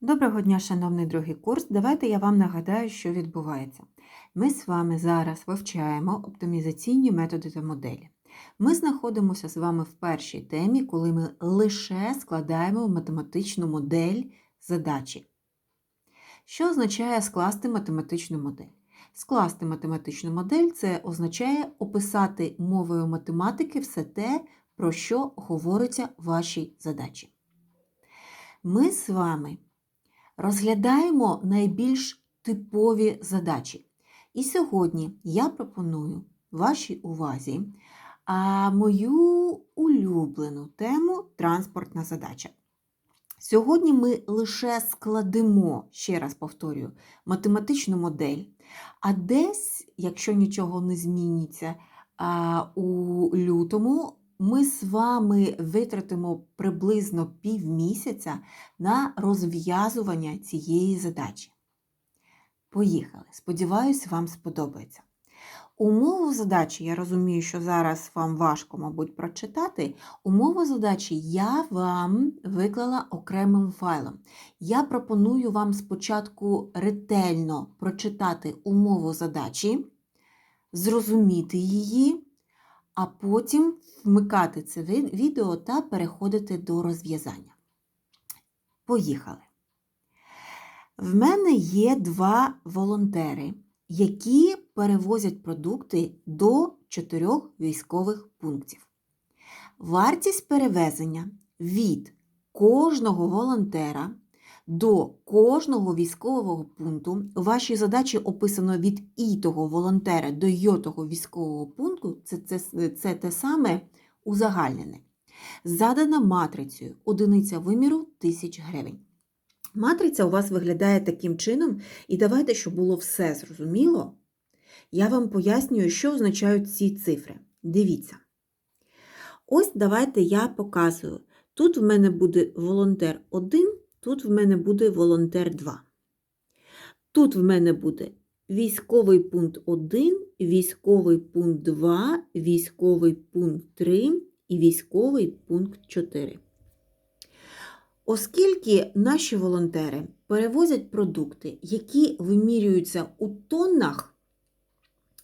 Доброго дня, шановний другий курс. Давайте я вам нагадаю, що відбувається. Ми з вами зараз вивчаємо оптимізаційні методи та моделі. Ми знаходимося з вами в першій темі, коли ми лише складаємо математичну модель задачі. Що означає скласти математичну модель? Скласти математичну модель це означає описати мовою математики все те, про що говориться в вашій задачі. Ми з вами розглядаємо найбільш типові задачі. І сьогодні я пропоную вашій увазі мою улюблену тему транспортна задача. Сьогодні ми лише складемо, ще раз повторюю, математичну модель, а десь, якщо нічого не зміниться, у лютому ми з вами витратимо приблизно півмісяця на розв'язування цієї задачі. Поїхали. Сподіваюсь, вам сподобається. Умову задачі, я розумію, що зараз вам важко, мабуть, прочитати. Умову задачі я вам виклала окремим файлом. Я пропоную вам спочатку ретельно прочитати умову задачі, зрозуміти її, а потім вмикати це відео та переходити до розв'язання. Поїхали. В мене є два волонтери, які перевозять продукти до чотирьох військових пунктів. Вартість перевезення від кожного волонтера до кожного військового пункту. У вашій задачі описано від і того волонтера до йо того військового пункту, це, це, це те саме узагальнене. Задана матрицею одиниця виміру 1000 гривень. Матриця у вас виглядає таким чином, і давайте, щоб було все зрозуміло, я вам пояснюю, що означають ці цифри. Дивіться. Ось давайте я показую. Тут в мене буде волонтер 1, тут в мене буде волонтер 2. Тут в мене буде військовий пункт 1, військовий пункт 2, військовий пункт 3 і військовий пункт 4. Оскільки наші волонтери перевозять продукти, які вимірюються у тоннах,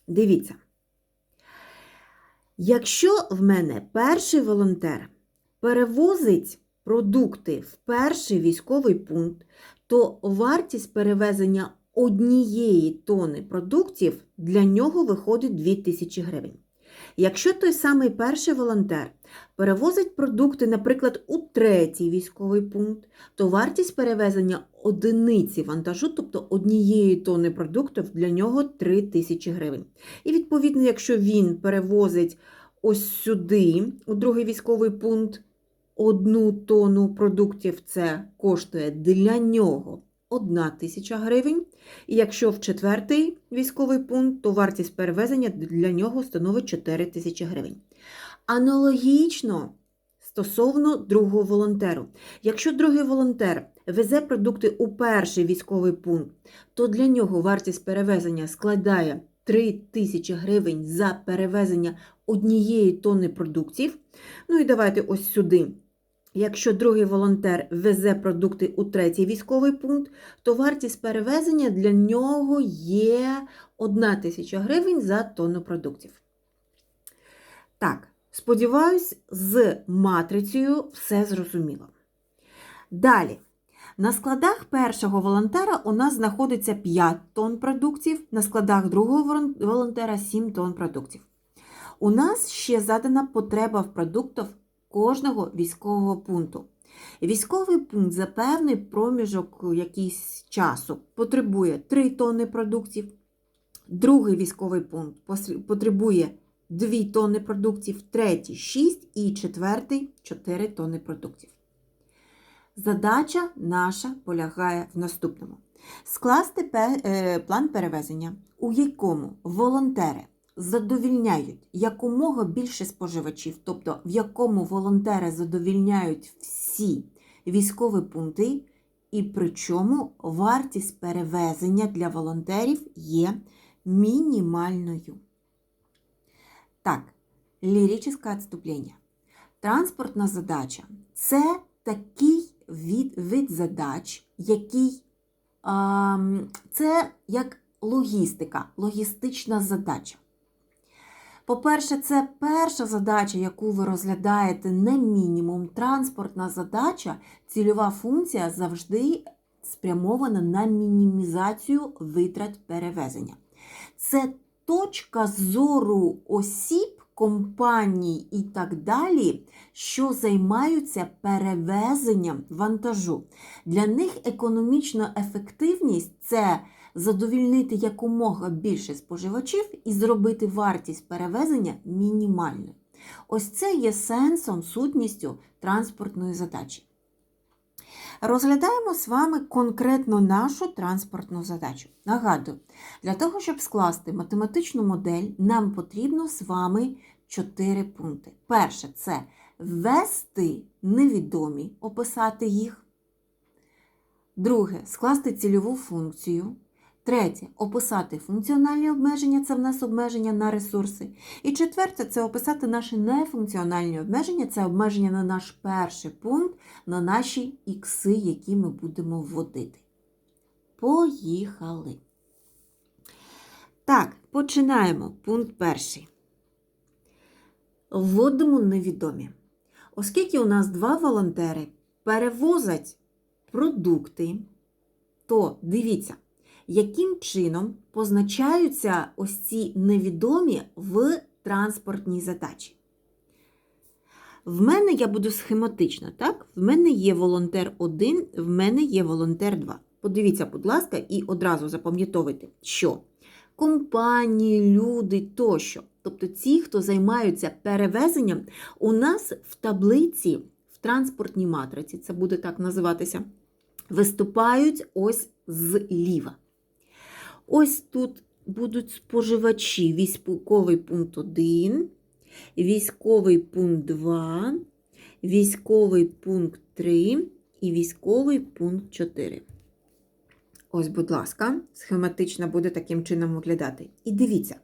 дивіться, якщо в мене перший волонтер перевозить продукти в перший військовий пункт, то вартість перевезення однієї тони продуктів для нього виходить 2000 гривень. Якщо той самий перший волонтер перевозить продукти, наприклад, у третій військовий пункт, то вартість перевезення одиниці вантажу, тобто однієї тони продуктів, для нього 3 тисячі гривень. І відповідно, якщо він перевозить ось сюди, у другий військовий пункт, одну тонну продуктів, це коштує для нього 1 тисяча гривень. І якщо в четвертий військовий пункт, то вартість перевезення для нього становить 4 тисячі гривень. Аналогічно стосовно другого волонтеру. Якщо другий волонтер везе продукти у перший військовий пункт, то для нього вартість перевезення складає 3 тисячі гривень за перевезення однієї тонни продуктів. Ну і давайте ось сюди. Якщо другий волонтер везе продукти у третій військовий пункт, то вартість перевезення для нього є 1 тисяча гривень за тонну продуктів. Так, сподіваюсь, з матрицею все зрозуміло. Далі. На складах першого волонтера у нас знаходиться 5 тонн продуктів, на складах другого волонтера 7 тонн продуктів. У нас ще задана потреба в продуктах кожного військового пункту. Військовий пункт за певний проміжок якийсь часу потребує 3 тонни продуктів, другий військовий пункт потребує 2 тонни продуктів, третій 6 і четвертий 4 тонни продуктів. Задача наша полягає в наступному: скласти план перевезення, у якому волонтери задовільняють якомога більше споживачів, тобто в якому волонтери задовільняють всі військові пункти, і причому вартість перевезення для волонтерів є мінімальною. Так, ліричне відступлення. Транспортна задача це такий від, вид задач, який це як логістика, логістична задача. По-перше, це перша задача, яку ви розглядаєте не мінімум. Транспортна задача, цільова функція завжди спрямована на мінімізацію витрат перевезення. Це точка зору осіб, компаній і так далі, що займаються перевезенням вантажу. Для них економічна ефективність це задовільнити якомога більше споживачів і зробити вартість перевезення мінімальною. Ось це є сенсом, сутністю транспортної задачі. Розглядаємо з вами конкретно нашу транспортну задачу. Нагадую, для того, щоб скласти математичну модель, нам потрібно з вами 4 пункти. Перше це ввести невідомі, описати їх. Друге скласти цільову функцію. Третє описати функціональні обмеження, це в нас обмеження на ресурси. І четверте це описати наші нефункціональні обмеження, це обмеження на наш перший пункт, на наші ікси, які ми будемо вводити. Поїхали. Так, починаємо. Пункт перший. Вводимо невідомі. Оскільки у нас два волонтери перевозять продукти, то дивіться, яким чином позначаються ось ці невідомі в транспортній задачі. В мене я буду схематично, так? В мене є волонтер 1, в мене є волонтер 2. Подивіться, будь ласка, і одразу запам'ятовуйте, що компанії, люди тощо, тобто ті, хто займаються перевезенням, у нас в таблиці, в транспортній матриці, це буде так називатися, виступають ось зліва. Ось тут будуть споживачі. Військовий пункт 1, військовий пункт 2, військовий пункт 3 і військовий пункт 4. Ось, будь ласка, схематично буде таким чином виглядати. І дивіться.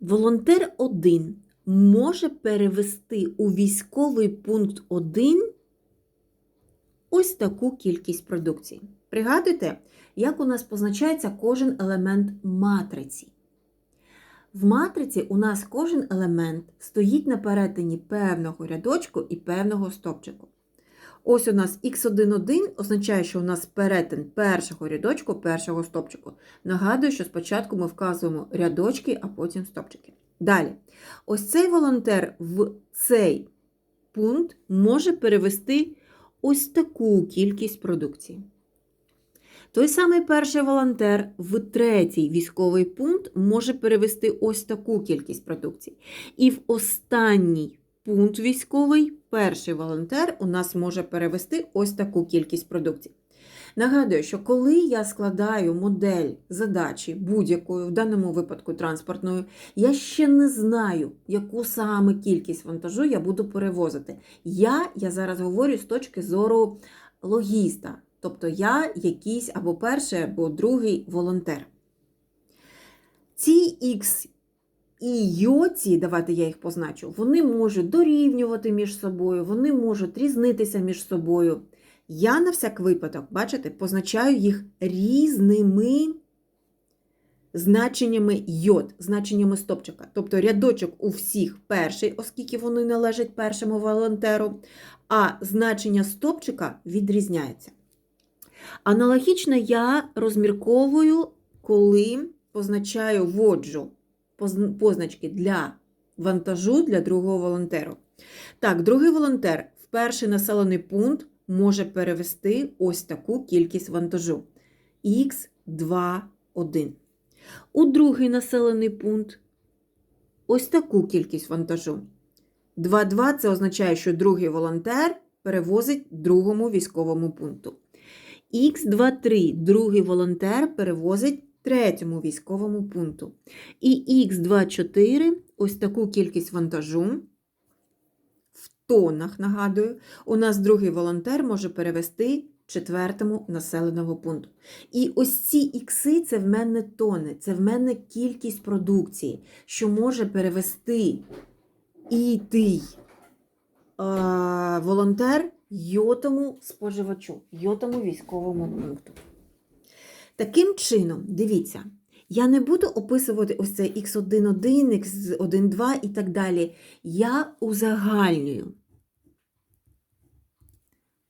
Волонтер 1 може перевести у військовий пункт 1 ось таку кількість продукції. Пригадуйте, як у нас позначається кожен елемент матриці. В матриці у нас кожен елемент стоїть на перетині певного рядочку і певного стопчику. Ось у нас x11 означає, що у нас перетин першого рядочку, першого стопчику. Нагадую, що спочатку ми вказуємо рядочки, а потім стопчики. Далі, ось цей волонтер в цей пункт може перевести ось таку кількість продукції. Той самий перший волонтер в третій військовий пункт може перевести ось таку кількість продукції. І в останній пункт військовий перший волонтер у нас може перевести ось таку кількість продукції. Нагадую, що коли я складаю модель задачі будь-якої, в даному випадку транспортною, я ще не знаю, яку саме кількість вантажу я буду перевозити. Я, я зараз говорю з точки зору логіста. Тобто я якийсь або перший, або другий волонтер. Ці X і йоці, давайте я їх позначу, вони можуть дорівнювати між собою, вони можуть різнитися між собою. Я на всяк випадок, бачите, позначаю їх різними значеннями йод, значеннями стопчика. Тобто рядочок у всіх перший, оскільки вони належать першому волонтеру, а значення стопчика відрізняється. Аналогічно я розмірковую, коли позначаю вводжу позначки для вантажу для другого волонтеру. Так, другий волонтер в перший населений пункт може перевести ось таку кількість вантажу Х2,1. У другий населений пункт ось таку кількість вантажу. 2,2 це означає, що другий волонтер перевозить другому військовому пункту. Х23 другий волонтер перевозить третьому військовому пункту. І Х24 ось таку кількість вантажу. В тонах, нагадую, у нас другий волонтер може перевести четвертому населеного пункту. І ось ці ікси це в мене тони, це в мене кількість продукції, що може перевести і той волонтер йотому споживачу, йотому військовому пункту. Таким чином, дивіться, я не буду описувати ось це x11, x12 і так далі. Я узагальнюю.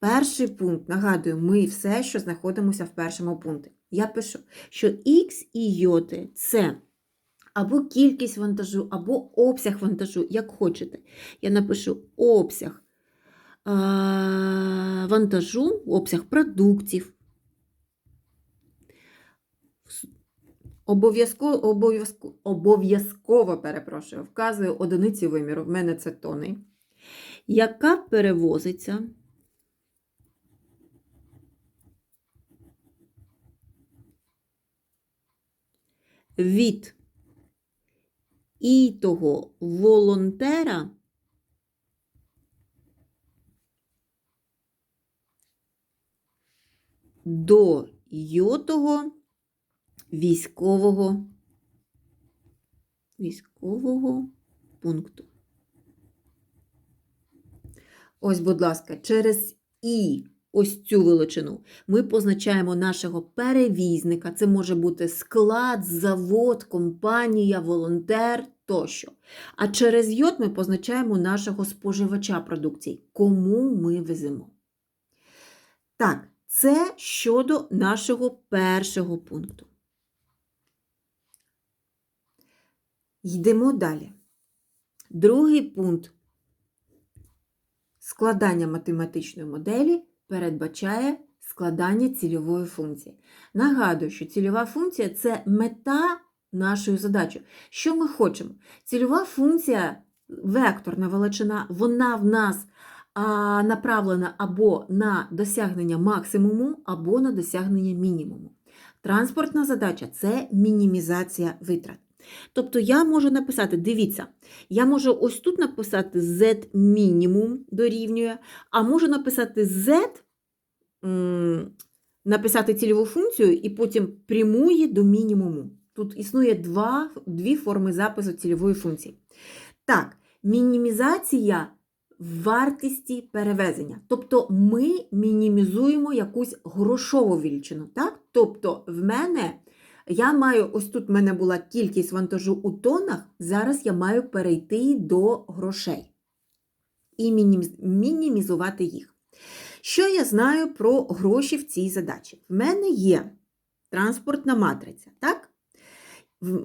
Перший пункт, нагадую, ми все, що знаходимося в першому пункті. Я пишу, що X і йоти це або кількість вантажу, або обсяг вантажу, як хочете. Я напишу обсяг вантажу, обсяг продуктів. Обов'язково обов'язково, обов'язково перепрошую, вказую одиниці виміру, в мене це тони, яка перевозиться від і того волонтера до йотого військового військового пункту. Ось, будь ласка, через І ось цю величину ми позначаємо нашого перевізника. Це може бути склад, завод, компанія, волонтер тощо. А через йод ми позначаємо нашого споживача продукції, кому ми веземо. Так, це щодо нашого першого пункту. Йдемо далі. Другий пункт складання математичної моделі передбачає складання цільової функції. Нагадую, що цільова функція це мета нашої задачі. Що ми хочемо? Цільова функція, векторна величина, вона в нас направлена або на досягнення максимуму, або на досягнення мінімуму. Транспортна задача це мінімізація витрат. Тобто я можу написати, дивіться, я можу ось тут написати Z мінімум дорівнює, а можу написати Z, написати цільову функцію і потім прямує до мінімуму. Тут існує два, дві форми запису цільової функції. Так, мінімізація вартості перевезення. Тобто ми мінімізуємо якусь грошову величину. Так? Тобто, в мене я маю, ось тут в мене була кількість вантажу у тонах, зараз я маю перейти до грошей і мінімізувати їх. Що я знаю про гроші в цій задачі? В мене є транспортна матриця. так?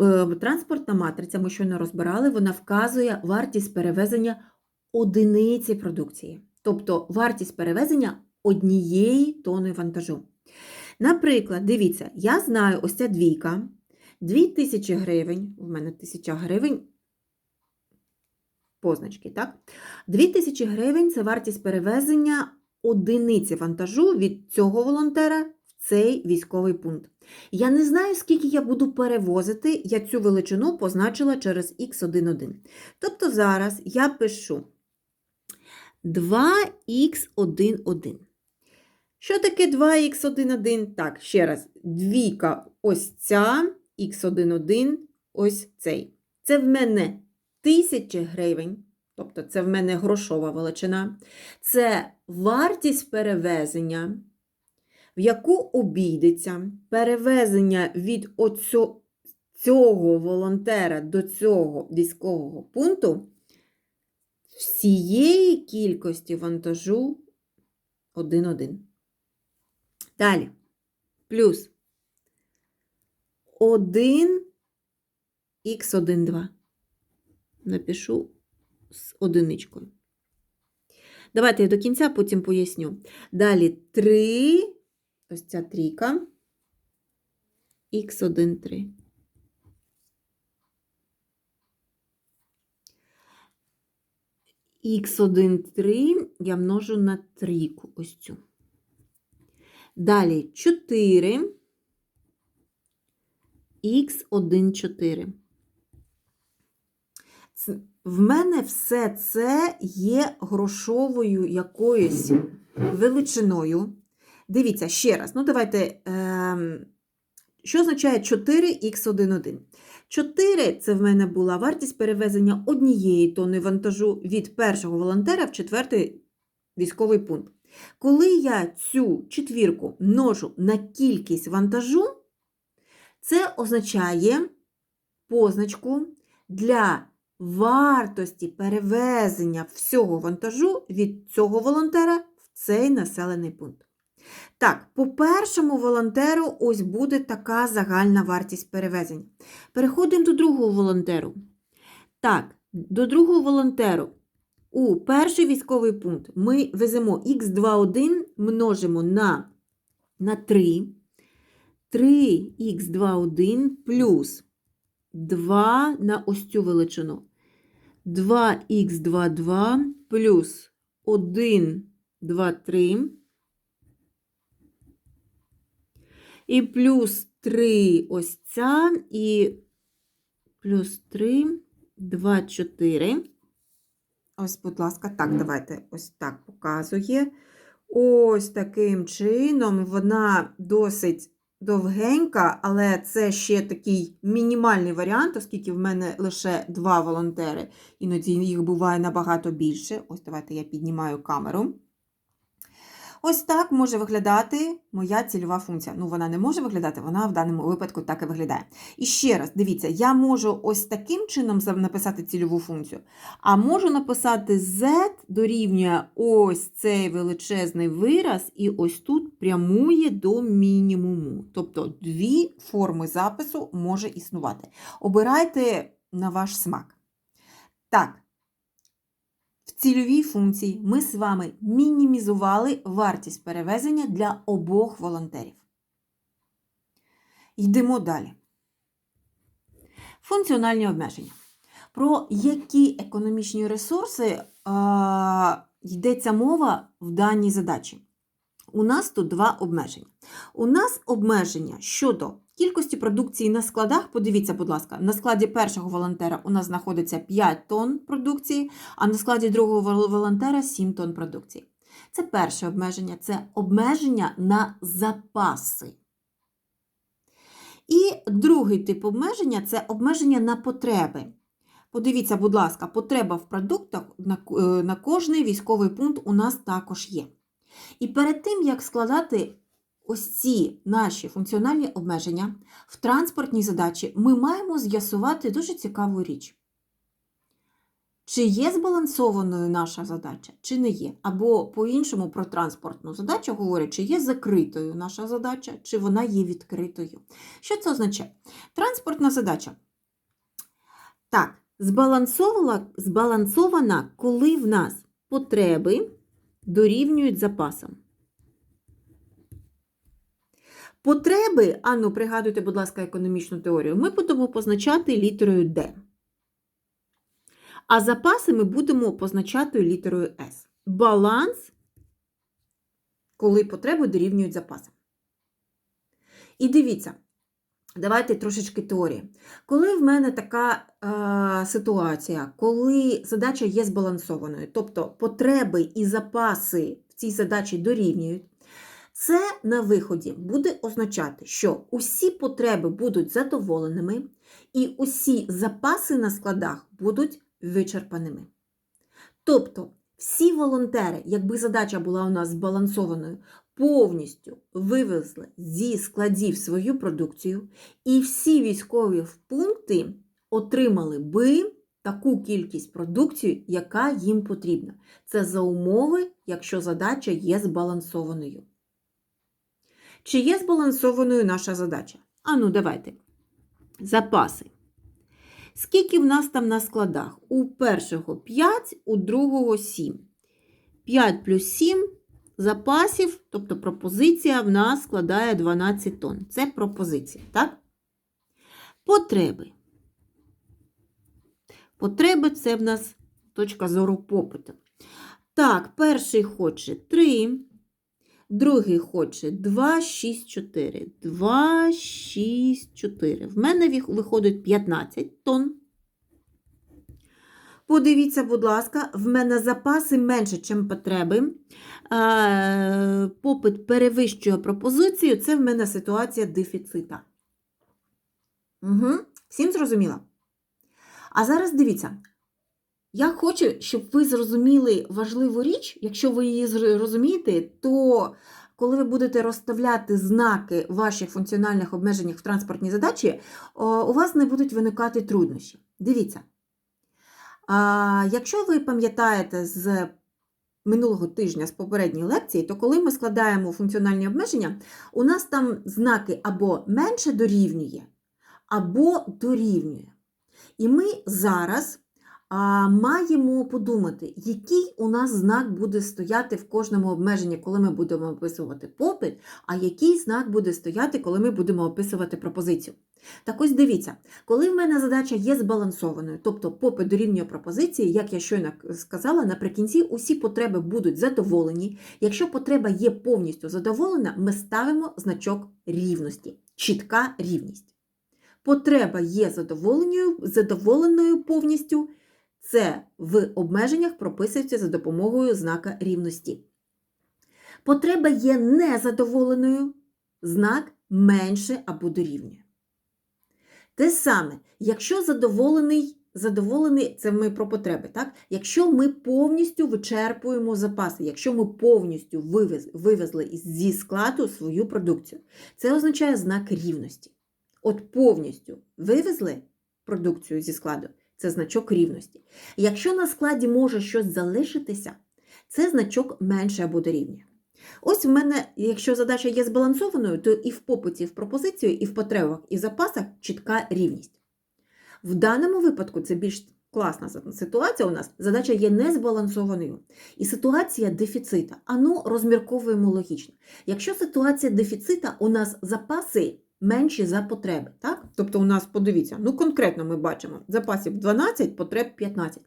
Е, транспортна матриця, ми щойно розбирали, вона вказує вартість перевезення одиниці продукції, тобто вартість перевезення однієї тони вантажу. Наприклад, дивіться, я знаю ось ця двійка, 2000 гривень, у мене 1000 гривень. Позначки, так? 2000 гривень це вартість перевезення одиниці вантажу від цього волонтера в цей військовий пункт. Я не знаю, скільки я буду перевозити, я цю величину позначила через Х11. Тобто зараз я пишу 2х11. Що таке 2х11? Так, ще раз, двійка ось ця, х11, ось цей. Це в мене 1000 гривень, тобто це в мене грошова величина. Це вартість перевезення, в яку обійдеться перевезення від оцю, цього волонтера до цього військового пункту всієї кількості вантажу 1,1. Далі. Плюс 1 х1, 2. Напишу з одиничкою. Давайте я до кінця потім поясню. Далі 3, ось ця трійка, х1, 3. Х1, 3 я множу на трійку ось цю. Далі 4, х1, 4. В мене все це є грошовою якоюсь величиною. Дивіться, ще раз, ну давайте, е, що означає 4х11? 4 це в мене була вартість перевезення однієї тони вантажу від першого волонтера в четвертий військовий пункт. Коли я цю четвірку множу на кількість вантажу, це означає позначку для вартості перевезення всього вантажу від цього волонтера в цей населений пункт. Так, по першому волонтеру ось буде така загальна вартість перевезення. Переходимо до другого волонтеру. Так, до другого волонтеру у перший військовий пункт ми веземо х21 множимо на, на 3. 3х21 плюс 2 на ось цю величину. 2х22 плюс 1, 2, 3. І плюс 3 ось ця, і плюс 3, 2, 4. Ось, будь ласка, так, давайте ось так показує. Ось таким чином вона досить довгенька, але це ще такий мінімальний варіант, оскільки в мене лише два волонтери, іноді їх буває набагато більше. Ось давайте я піднімаю камеру. Ось так може виглядати моя цільова функція. Ну, вона не може виглядати, вона в даному випадку так і виглядає. І ще раз, дивіться, я можу ось таким чином написати цільову функцію, а можу написати z дорівнює ось цей величезний вираз, і ось тут прямує до мінімуму. Тобто дві форми запису може існувати. Обирайте на ваш смак. Так. Цільовій функції ми з вами мінімізували вартість перевезення для обох волонтерів. Йдемо далі. Функціональні обмеження. Про які економічні ресурси а, йдеться мова в даній задачі? У нас тут два обмеження. У нас обмеження щодо кількості продукції на складах. Подивіться, будь ласка, на складі першого волонтера у нас знаходиться 5 тонн продукції, а на складі другого волонтера 7 тонн продукції. Це перше обмеження це обмеження на запаси. І другий тип обмеження це обмеження на потреби. Подивіться, будь ласка, потреба в продуктах на кожний військовий пункт у нас також є. І перед тим, як складати ось ці наші функціональні обмеження в транспортній задачі, ми маємо з'ясувати дуже цікаву річ. Чи є збалансованою наша задача, чи не є. Або по-іншому про транспортну задачу говорять, чи є закритою наша задача, чи вона є відкритою. Що це означає? Транспортна задача. Так, збалансована, коли в нас потреби дорівнюють запасам. Потреби, ану, пригадуйте, будь ласка, економічну теорію, ми будемо позначати літерою D. А запаси ми будемо позначати літерою S. Баланс, коли потреби дорівнюють запасам. І дивіться, давайте трошечки теорії. Коли в мене така е, ситуація, коли задача є збалансованою, тобто потреби і запаси в цій задачі дорівнюють, це на виході буде означати, що усі потреби будуть задоволеними, і усі запаси на складах будуть вичерпаними. Тобто, всі волонтери, якби задача була у нас збалансованою, повністю вивезли зі складів свою продукцію, і всі військові пункти отримали би таку кількість продукції, яка їм потрібна. Це за умови, якщо задача є збалансованою. Чи є збалансованою наша задача? А ну, давайте. Запаси. Скільки в нас там на складах? У першого 5, у другого 7. 5 плюс 7 запасів, тобто пропозиція в нас складає 12 тонн. Це пропозиція, так? Потреби. Потреби це в нас точка зору попиту. Так, перший хоче 3. Другий хоче 2, 6, 4. 2, 6, 4. В мене виходить 15 тонн. Подивіться, будь ласка, в мене запаси менше, ніж потреби. Попит перевищує пропозицію. Це в мене ситуація дефіцита. Угу. Всім зрозуміло? А зараз дивіться. Я хочу, щоб ви зрозуміли важливу річ. Якщо ви її зрозумієте, то коли ви будете розставляти знаки ваших функціональних обмеженнях в транспортній задачі, у вас не будуть виникати труднощі. Дивіться. Якщо ви пам'ятаєте з минулого тижня з попередньої лекції, то коли ми складаємо функціональні обмеження, у нас там знаки або менше дорівнює, або дорівнює. І ми зараз а, маємо подумати, який у нас знак буде стояти в кожному обмеженні, коли ми будемо описувати попит, а який знак буде стояти, коли ми будемо описувати пропозицію. Так ось дивіться, коли в мене задача є збалансованою, тобто попит дорівнює пропозиції, як я щойно сказала, наприкінці усі потреби будуть задоволені. Якщо потреба є повністю задоволена, ми ставимо значок рівності, чітка рівність. Потреба є задоволеною, задоволеною повністю, це в обмеженнях прописується за допомогою знака рівності. Потреба є незадоволеною, знак менше або дорівнює. Те саме, якщо задоволений, задоволений, це ми про потреби, так? Якщо ми повністю вичерпуємо запаси, якщо ми повністю вивез, вивезли зі складу свою продукцію, це означає знак рівності. От повністю вивезли продукцію зі складу, це значок рівності. Якщо на складі може щось залишитися, це значок менше або дорівнює. Ось в мене, якщо задача є збалансованою, то і в попиті, і в пропозицію, і в потребах, і в запасах чітка рівність. В даному випадку це більш класна ситуація у нас. Задача є незбалансованою. І ситуація дефіцита. Ану, розмірковуємо логічно. Якщо ситуація дефіцита, у нас запаси менші за потреби. Так? Тобто у нас, подивіться, ну конкретно ми бачимо запасів 12, потреб 15.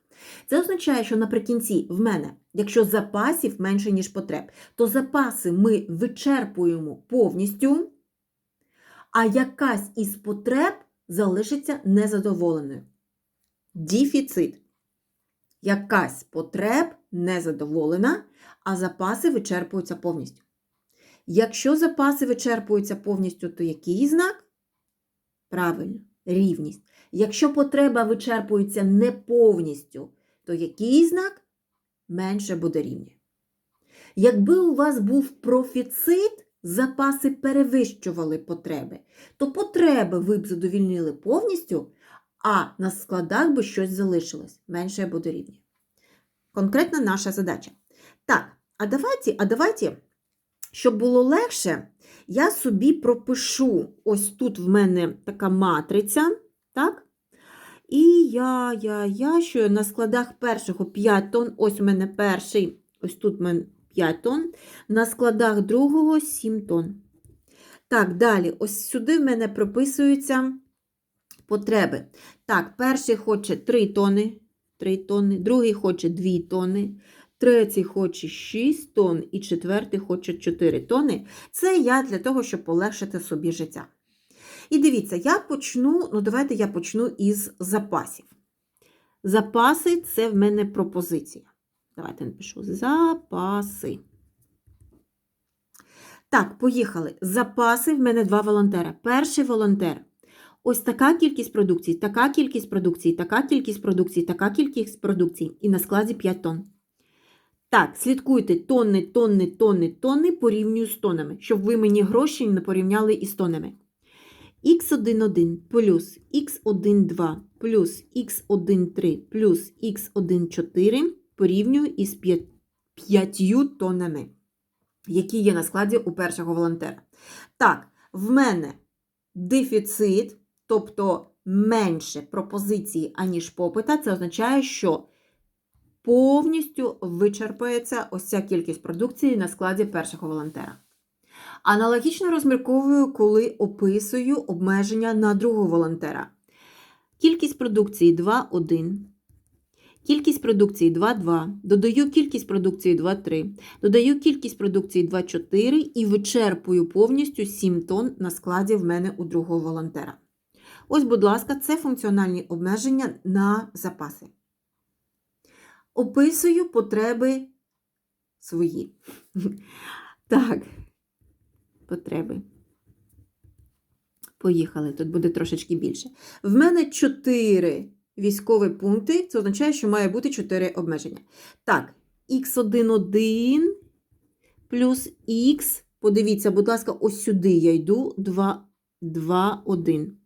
Це означає, що наприкінці в мене, якщо запасів менше, ніж потреб, то запаси ми вичерпуємо повністю, а якась із потреб залишиться незадоволеною. Дефіцит. Якась потреб незадоволена, а запаси вичерпуються повністю. Якщо запаси вичерпуються повністю, то який знак? Правильно, рівність. Якщо потреба вичерпується не повністю, то який знак? Менше буде рівня. Якби у вас був профіцит, запаси перевищували потреби, то потреби ви б задовільнили повністю, а на складах би щось залишилось. Менше буде рівня. Конкретна наша задача. Так, а давайте, а давайте щоб було легше, я собі пропишу ось тут в мене така матриця, так? І я, я, я, що на складах першого 5 тонн, ось у мене перший, ось тут в мене 5 тонн, на складах другого 7 тонн. Так, далі, ось сюди в мене прописуються потреби. Так, перший хоче 3 тонни, 3 тонни, другий хоче 2 тонни, третій хоче 6 тонн і четвертий хоче 4 тонни. Це я для того, щоб полегшити собі життя. І дивіться, я почну, ну давайте я почну із запасів. Запаси це в мене пропозиція. Давайте напишу запаси. Так, поїхали. Запаси в мене два волонтера. Перший волонтер. Ось така кількість продукції, така кількість продукції, така кількість продукції, така кількість продукції. І на складі 5 тонн. Так, слідкуйте тонни, тонни, тонни, тонни порівнюю з тонами, щоб ви мені гроші не порівняли із тонами. Х11 плюс Х12 плюс Х13 плюс Х14 порівнюю із 5 тоннами, які є на складі у першого волонтера. Так, в мене дефіцит, тобто менше пропозиції, аніж попита, це означає, що повністю вичерпається ось ця кількість продукції на складі першого волонтера. Аналогічно розмірковую, коли описую обмеження на другого волонтера. Кількість продукції 2,1. Кількість продукції 2,2. Додаю кількість продукції 2,3. Додаю кількість продукції 2,4 і вичерпую повністю 7 тонн на складі в мене у другого волонтера. Ось, будь ласка, це функціональні обмеження на запаси. Описую потреби свої. Так, потреби. Поїхали, тут буде трошечки більше. В мене 4 військові пункти, це означає, що має бути 4 обмеження. Так, х1,1 плюс х, подивіться, будь ласка, ось сюди я йду 2, 2, 1.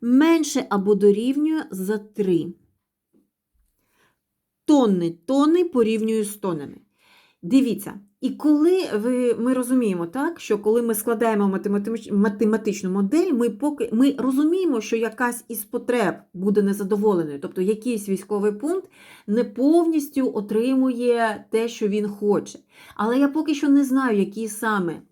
Менше або дорівнює за 3. Тонни, тонни порівнюю з тоннами. Дивіться, і коли ви, ми розуміємо, так, що коли ми складаємо математич, математичну модель, ми, поки, ми розуміємо, що якась із потреб буде незадоволеною, тобто якийсь військовий пункт не повністю отримує те, що він хоче. Але я поки що не знаю, який саме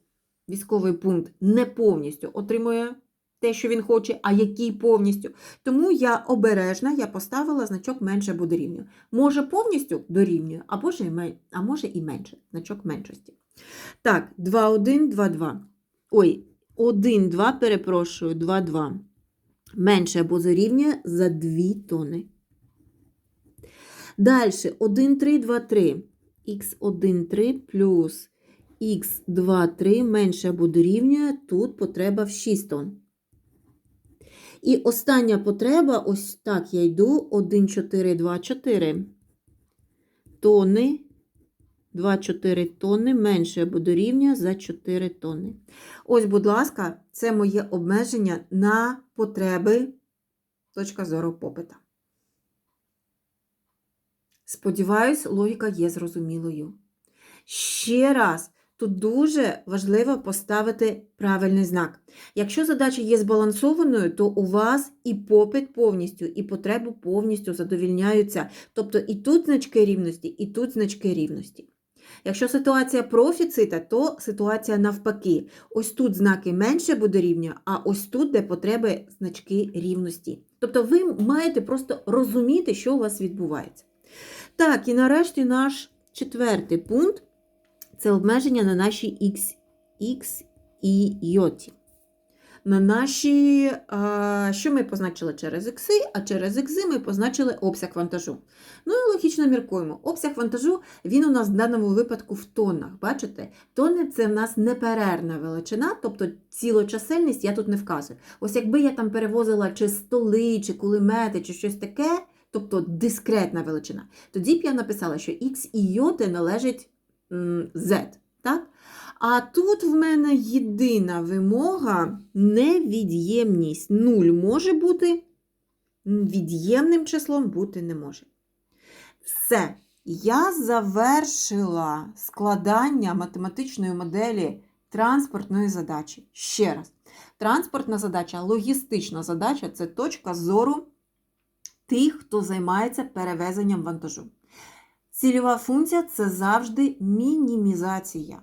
військовий пункт не повністю отримує те, що він хоче, а який повністю. Тому я обережна, я поставила значок менше або дорівнює. Може повністю дорівнює, а може і, а може і менше, значок меншості. Так, 2, 1, 2, 2. Ой, 1, 2, перепрошую, 2, 2. Менше або дорівнює за 2 тони. Далі 1, 3, 2, 3. Х1, 3 плюс х2, 3 менше або дорівнює, тут потреба в 6 тонн. І остання потреба, ось так я йду, 1, 4, 2, 4 тонни, 2, 4 тонни менше або дорівнює за 4 тонни. Ось, будь ласка, це моє обмеження на потреби точка зору попита. Сподіваюсь, логіка є зрозумілою. Ще раз, тут дуже важливо поставити правильний знак. Якщо задача є збалансованою, то у вас і попит повністю, і потреби повністю задовільняються. Тобто і тут значки рівності, і тут значки рівності. Якщо ситуація профіцита, то ситуація навпаки. Ось тут знаки менше буде рівня, а ось тут, де потреби значки рівності. Тобто ви маєте просто розуміти, що у вас відбувається. Так, і нарешті наш четвертий пункт це обмеження на наші X, X і йоті. На наші, а, що ми позначили через ікси, а через ікси ми позначили обсяг вантажу. Ну і логічно міркуємо. Обсяг вантажу, він у нас в даному випадку в тоннах. Бачите? Тонни це в нас неперервна величина, тобто цілочасельність я тут не вказую. Ось якби я там перевозила чи столи, чи кулемети, чи щось таке, тобто дискретна величина, тоді б я написала, що X і йоти належать Z. Так? А тут в мене єдина вимога невід'ємність. Нуль може бути, від'ємним числом бути не може. Все. Я завершила складання математичної моделі транспортної задачі. Ще раз. Транспортна задача, логістична задача це точка зору тих, хто займається перевезенням вантажу. Цільова функція це завжди мінімізація.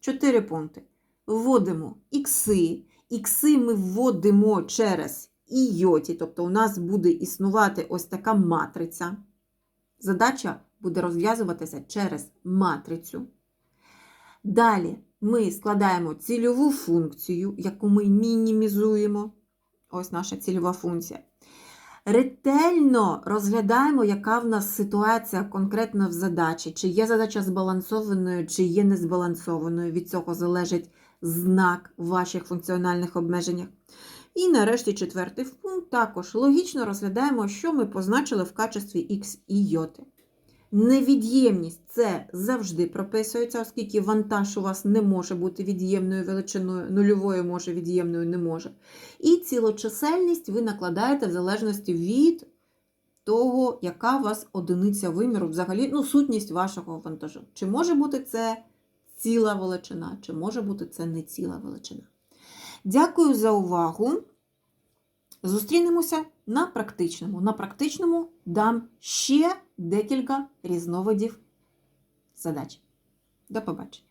Чотири пункти. Вводимо ікси. Ікси ми вводимо через іоті, тобто у нас буде існувати ось така матриця. Задача буде розв'язуватися через матрицю. Далі ми складаємо цільову функцію, яку ми мінімізуємо. Ось наша цільова функція. Ретельно розглядаємо, яка в нас ситуація конкретно в задачі, чи є задача збалансованою, чи є незбалансованою. Від цього залежить знак в ваших функціональних обмеженнях. І нарешті четвертий пункт також логічно розглядаємо, що ми позначили в качестві X і йоти. Невід'ємність це завжди прописується, оскільки вантаж у вас не може бути від'ємною величиною, нульовою може, від'ємною не може. І цілочисельність ви накладаєте в залежності від того, яка у вас одиниця виміру, взагалі, ну, сутність вашого вантажу. Чи може бути це ціла величина, чи може бути це не ціла величина. Дякую за увагу. Зустрінемося на практичному. На практичному дам ще декілька різновидів задач. До побачення!